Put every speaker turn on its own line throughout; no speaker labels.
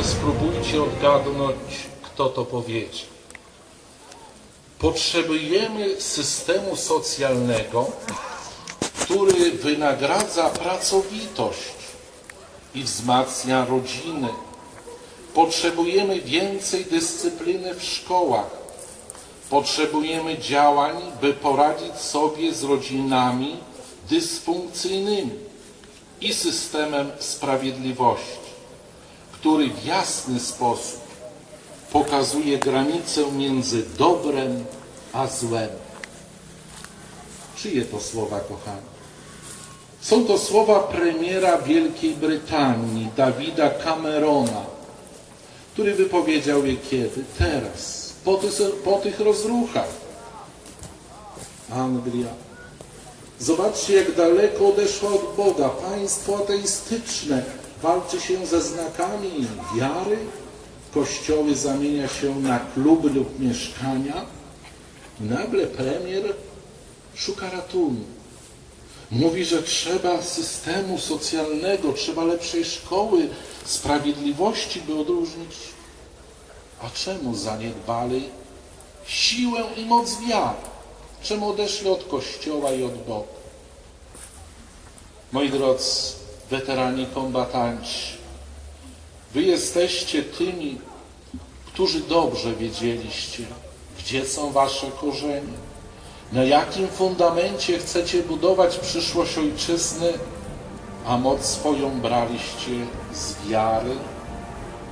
może spróbujcie odgadnąć, kto to powiedział. Potrzebujemy systemu socjalnego, który wynagradza pracowitość i wzmacnia rodziny. Potrzebujemy więcej dyscypliny w szkołach. Potrzebujemy działań, by poradzić sobie z rodzinami dysfunkcyjnymi i systemem sprawiedliwości, który w jasny sposób pokazuje granicę między dobrem a złem. Czyje to słowa, kochani? Są to słowa premiera Wielkiej Brytanii, Davida Camerona, który wypowiedział je kiedy? Teraz, po tych, po tych rozruchach. Anglia. Zobaczcie, jak daleko odeszła od Boga. Państwo ateistyczne walczy się ze znakami wiary. Kościoły zamienia się na kluby lub mieszkania. Nagle premier szuka ratunku. Mówi, że trzeba systemu socjalnego, trzeba lepszej szkoły, sprawiedliwości, by odróżnić. A czemu zaniedbali siłę i moc wiary? Czemu odeszli od Kościoła i od Boga? Moi drodzy, weterani kombatanci, wy jesteście tymi, którzy dobrze wiedzieliście, gdzie są wasze korzenie, na jakim fundamencie chcecie budować przyszłość ojczyzny, a moc swoją braliście z wiary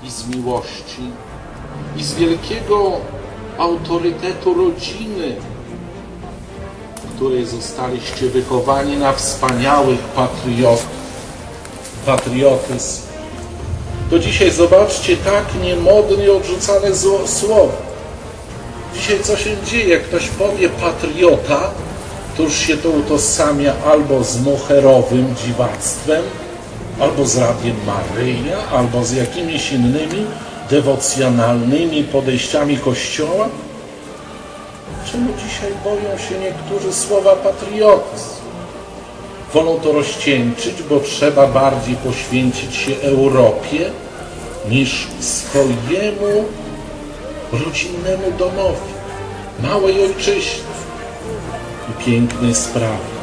i z miłości i z wielkiego autorytetu rodziny, której zostaliście wychowani na wspaniałych patriot, patriotyzm. To dzisiaj zobaczcie tak niemodne i odrzucane słowo. Dzisiaj co się dzieje? Ktoś powie patriota, to już się to utożsamia albo z moherowym dziwactwem, albo z Radiem Maryja, albo z jakimiś innymi dewocjonalnymi podejściami Kościoła. Czemu dzisiaj boją się niektórzy słowa patriotyzm? Wolą to rozcieńczyć, bo trzeba bardziej poświęcić się Europie niż swojemu rodzinnemu domowi, małej ojczyźnie i pięknej sprawie.